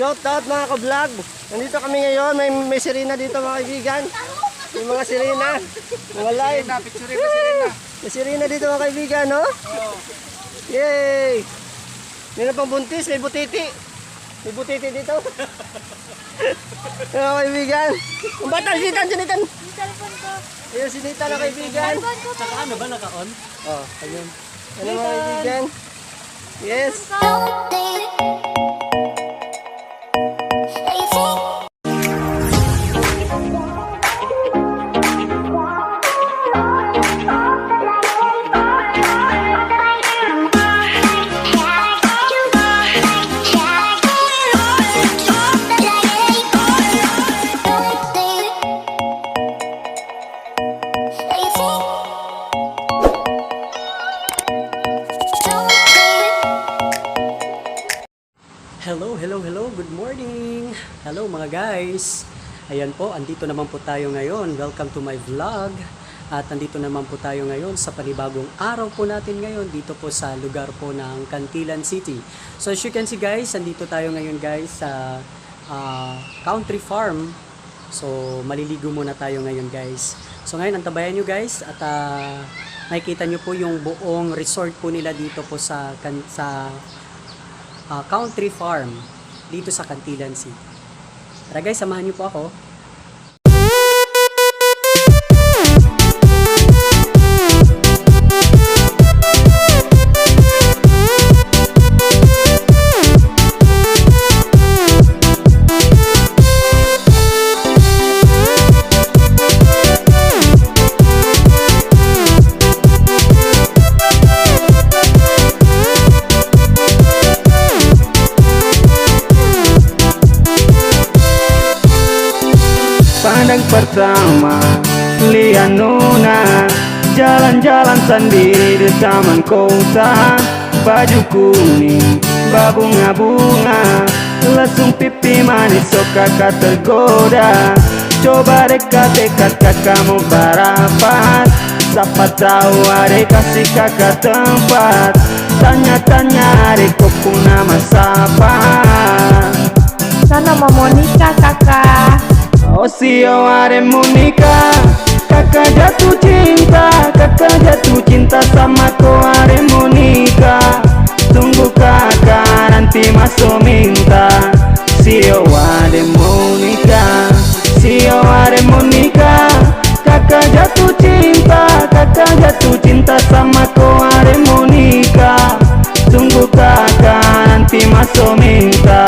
Shout out mga ka-vlog. Nandito kami ngayon. May, may sirena dito mga kaibigan. May mga sirena. Mga live. Picture pa sila na. May sirena dito mga kaibigan, no? Yay! Meron pang buntis, may butiti. May butiti dito. mga kaibigan. Ang bata, sinitan, sinitan. Yung cellphone ko. Ayun, sinita na kaibigan. Saka ano ba naka-on? Oh, ayun. Ano mga kaibigan? Yes. Hello, hello, hello. Good morning. Hello mga guys. Ayan po, andito naman po tayo ngayon. Welcome to my vlog. At andito naman po tayo ngayon sa panibagong araw po natin ngayon dito po sa lugar po ng Cantilan City. So as you can see guys, andito tayo ngayon guys sa ah, country farm. So maliligo muna tayo ngayon guys. So ngayon antabayan nyo guys at ah, makikita nyo po yung buong resort po nila dito po sa, sa ah, country farm dito sa Cantilan City. Tara guys, samahan niyo po ako. Pertama Lihat Nuna Jalan-jalan sendiri di taman kota. Baju kuning Babunga-bunga Lesung pipi manis so kakak tergoda. Coba dekat-dekat kakak mau barapat Siapa tahu adek kasih kakak tempat. Tanya-tanya adek kok pun nama siapa. Sana mau Monica kakak. Oh sio are Monica. Kakak jatuh cinta Kakak jatuh cinta sama ko are Monica. Tunggu kakak nanti masuk minta. Sio are Monica Sio are Monica. Kakak jatuh cinta Kakak jatuh cinta sama ko are Monica. Tunggu kakak nanti masuk minta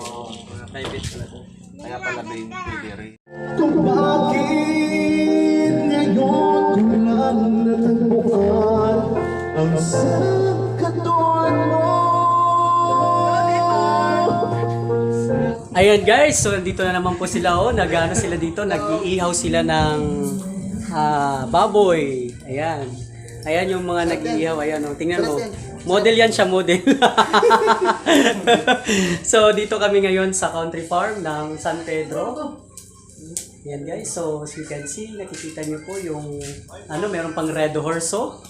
Oo, mga private pala to. Kaya pala may delivery. Kung bakit ngayon ko lang natagpuan Ang sagkatuan mo Ayan guys, so dito na naman po sila oh. Nagano sila dito, nag-iihaw sila ng ah, baboy. Ayan. Ayan yung mga nag-iihaw. Ayan oh. Tingnan mo. Model yan siya, model. so dito kami ngayon sa country farm ng San Pedro. Yan guys, so as you can see, nakikita niyo po yung ano, meron pang red horse oh.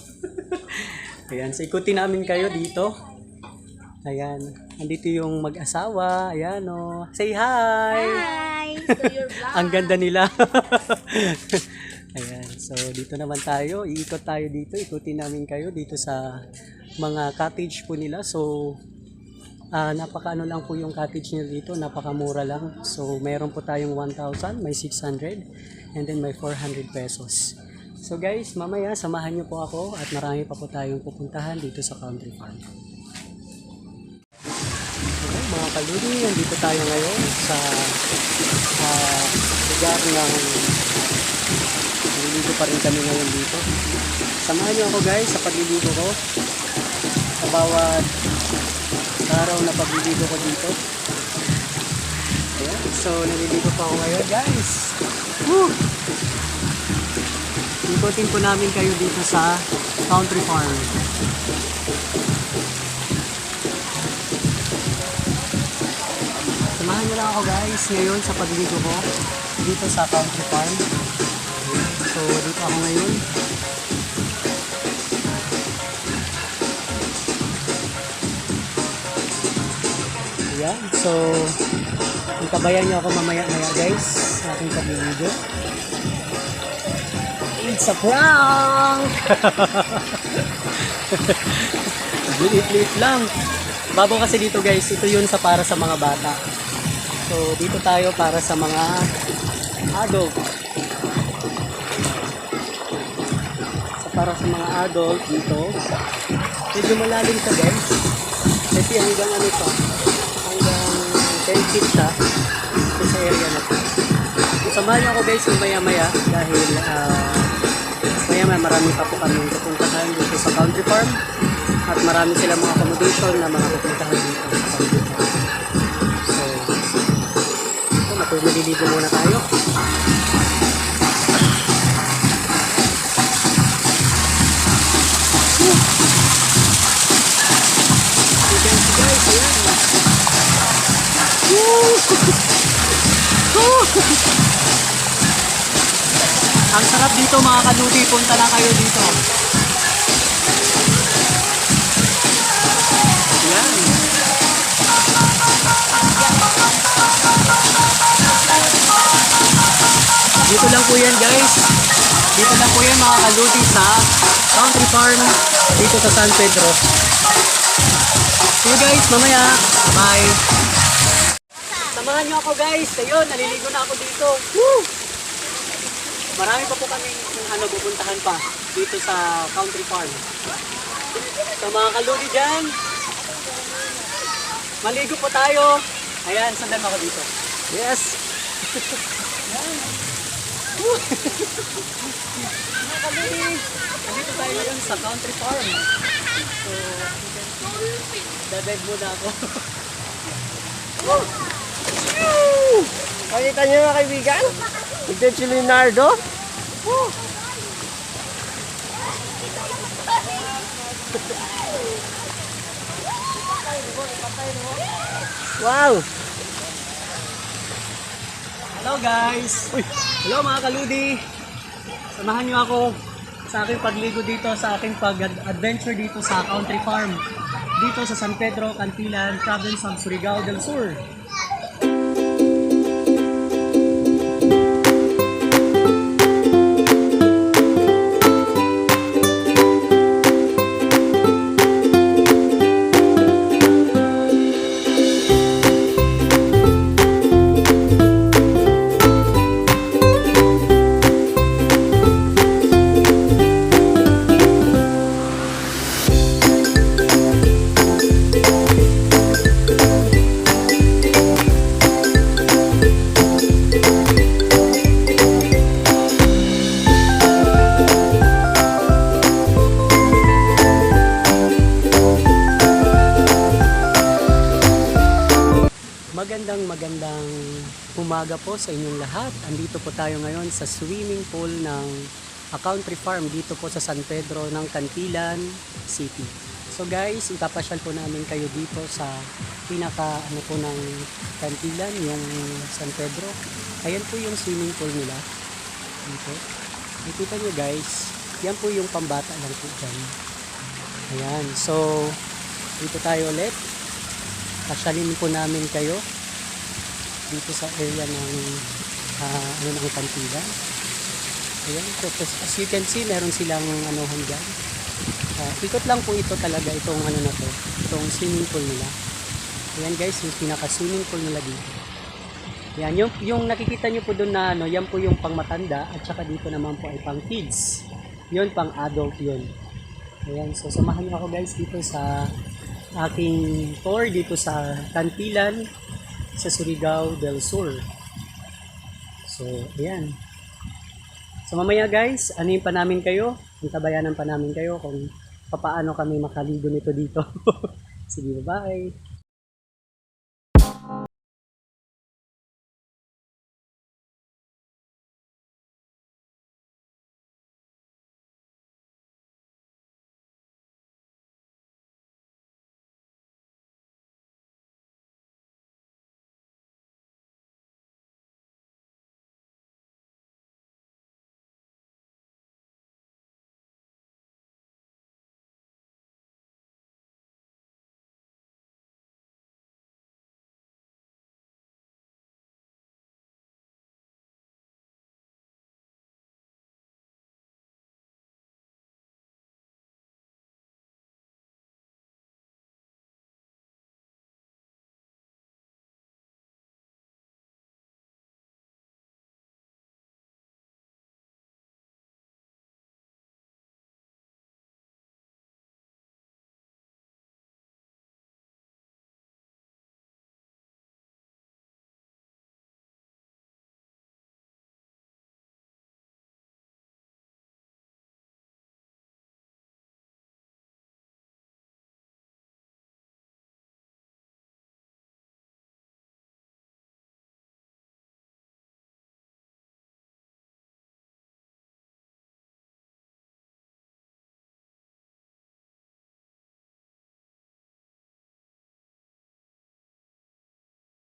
Ayan, so ikutin namin kayo dito. Ayan, andito yung mag-asawa. Ayan oh. Say hi! Hi. So your vlog. Ang ganda nila. Ayan, so dito naman tayo. Iikot tayo dito. Ikutin namin kayo dito sa mga cottage po nila. So, ah napaka ano lang po yung cottage nila dito. Napakamura lang. So, meron po tayong 1,000, may 600, and then may 400 pesos. So guys, mamaya samahan niyo po ako at marami pa po tayong pupuntahan dito sa Country Farm. Okay, mga kaludi, nandito tayo ngayon sa ah, lugar ng Naliligo pa rin kami ngayon dito. Samahan niyo ako guys sa pagliligo ko. Sa bawat araw na pagliligo ko dito. Ayan. So, naliligo pa ako ngayon guys. Woo! Ikutin po namin kayo dito sa Country Farm. Samahan niyo lang ako guys ngayon sa pagliligo ko dito sa Country Farm. So, dito ako ngayon. Ayan. So, itabayan niyo ako mamaya-maya guys sa aking pagliligo. It's a prank! Liit-liit lang. Babo kasi dito guys, ito yun sa para sa mga bata. So, dito tayo para sa mga adult. Para sa mga adult dito, medyo malalim siya guys. Kasi hanggang ano to, hanggang 10 feet siya sa area na to. So, samahan niyo ako guys maya maya dahil ah, maya maya marami pa po kami pupuntahan dito sa country farm at marami silang mga accommodation na mga pupuntahan dito sa country farm. So, ito, matu- maliligo muna tayo. Ayan. Ang sarap dito mga kaludi, punta na kayo dito. Yan. Dito lang po yan guys. Dito lang po yan mga kaludi sa Country Farm dito sa San Pedro. See you guys mamaya. Bye. Samahan niyo ako guys. Ayun, naliligo na ako dito. Woo! Marami pa po kami ano, pupuntahan pa dito sa country farm. Sa mga kaludi dyan, maligo po tayo. Ayan, sandan ako dito. Yes! Yan. Mga kaludi, nandito tayo ngayon sa country farm. So, dadeg muna ako. Pakita niyo mga kaibigan. Ito si Leonardo. Woo! Wow! Hello guys! Uy! Hello mga kaludi! Samahan niyo ako sa aking pagligo dito, sa aking pag-adventure dito sa Country Farm. Dito sa San Pedro, Cantilan, Province of Surigao del Sur. Umaga po sa inyong lahat. Andito po tayo ngayon sa swimming pool ng a country farm dito po sa San Pedro ng Cantilan City. So guys, ipapasyal po namin kayo dito sa pinaka ano po ng Cantilan, yung San Pedro. Ayan po yung swimming pool nila. Dito. Nakikita nyo guys, yan po yung pambata lang po dyan. Ayan, so dito tayo ulit pasyalin po namin kayo dito sa area ng uh, ano ng Kantilan. Ayan, so as, you can see, meron silang anuhan dyan. Ah, ikot lang po ito talaga, itong ano na to, itong swimming pool nila. Ayan guys, yung pinaka-swimming pool nila dito. Ayan, yung, yung nakikita nyo po doon na ano, yan po yung pang matanda at saka dito naman po ay pang kids. Yun, pang adult yun. Ayan, so samahan niyo ako guys dito sa aking tour dito sa Cantilan sa Surigao del Sur. So, ayan. So mamaya guys, ano yung pa namin kayo? Antabayanan pa namin kayo kung papaano kami makaligo nito dito. Sige, bye!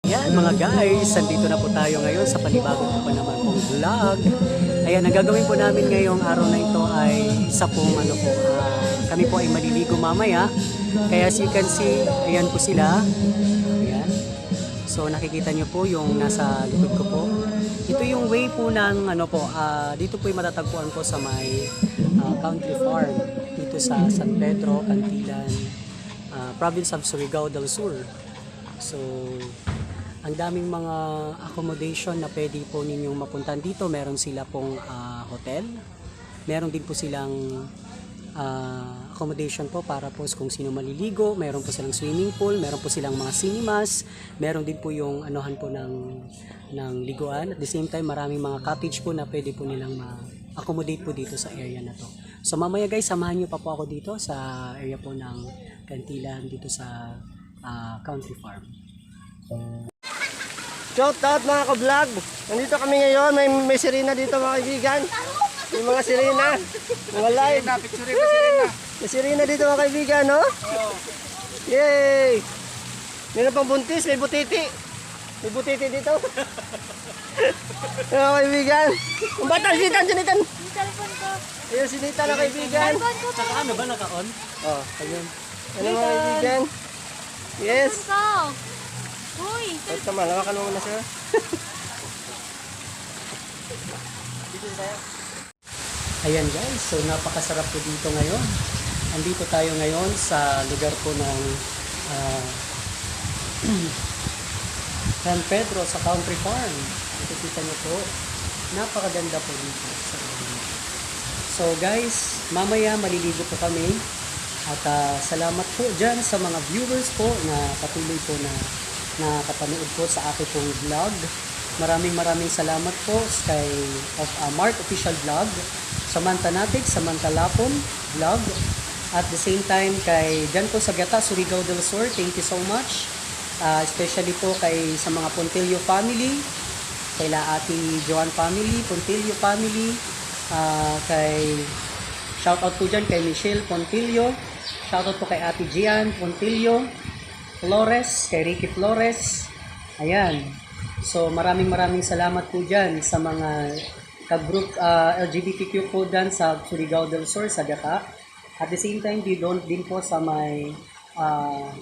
Ayan mga guys, nandito na po tayo ngayon sa panibagong pa naman pong vlog. Ayan, ang gagawin po namin ngayong araw na ito ay isa pong ano po, ah, kami po ay maliligo mamaya. Kaya as you can see, ayan po sila. Ayan. So nakikita nyo po yung nasa likod ko po. Ito yung way po ng ano po, ah, dito po yung matatagpuan po sa may ah, country farm dito sa San Pedro, Cantilan, ah, province of Surigao del Sur. So, ang daming mga accommodation na pwede po ninyong mapuntan dito. Meron sila pong ah, hotel. Meron din po silang ah, accommodation po para po kung sino maliligo. Meron po silang swimming pool. Meron po silang mga cinemas. Meron din po yung anuhan po ng, ng liguan. At the same time, maraming mga cottage po na pwede po nilang ma-accommodate po dito sa area na to. So mamaya guys, samahan niyo pa po ako dito sa area po ng Cantilan dito sa ah, country farm. Shout out mga ka-vlog. Nandito kami ngayon. May, may sirena dito mga kaibigan. May mga sirena. Mga live. May sirena dito mga kaibigan, no? Yay! Meron pang buntis, may butiti. May butiti dito. mga kaibigan. Ang bata, sinitan, sinitan. Cellphone ko. Ayun, sinita na kaibigan. Saka ano ba naka-on? Oh, ayun. Ano mga kaibigan? Yes. Ko. Uy, Ito naman, hawakan mo muna sir. Ayan guys, so napakasarap po dito ngayon. Andito tayo ngayon sa lugar po ng ah, San Pedro sa Country Farm. Nakikita niyo po, napakaganda po dito. So guys, mamaya maliligo po kami at ah, salamat po dyan sa mga viewers po na patuloy po na nakapanood po sa aking pong vlog. Maraming maraming salamat po kay of uh, Mark Official Vlog, Samantha Natig, Samantha Lapon Vlog, at the same time kay Jan po Sagata, Surigao del Sur, thank you so much. Uh, especially po kay sa mga Pontillo family, kay La Ate Joan family, Pontillo family, ah, kay shout out po dyan kay Michelle Pontillo, shout out po kay Ate Gian Pontillo, Flores, kay Ricky Flores. Ayan. So maraming maraming salamat po dyan sa mga ka-group ah, LGBTQ po dyan sa Surigao del Sur, sa Gata. At the same time, di doon din po sa may ah,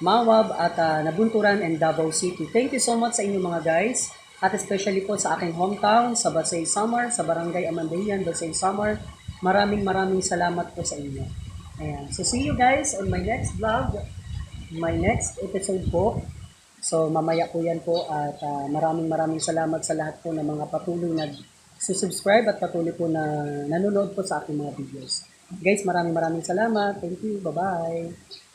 Mawab at ah, Nabunturan and Davao City. Thank you so much sa inyo mga guys. At especially po sa aking hometown, sa Basay Samar, sa Barangay Amandayan, Basay Samar. Maraming maraming salamat po sa inyo. Ayan. So see you guys on my next vlog, my next episode po. So mamaya po yan po at ah, maraming maraming salamat sa lahat po ng mga patuloy nag subscribe at patuloy po na nanonood po sa aking mga videos. Guys, maraming maraming salamat. Thank you. Bye-bye.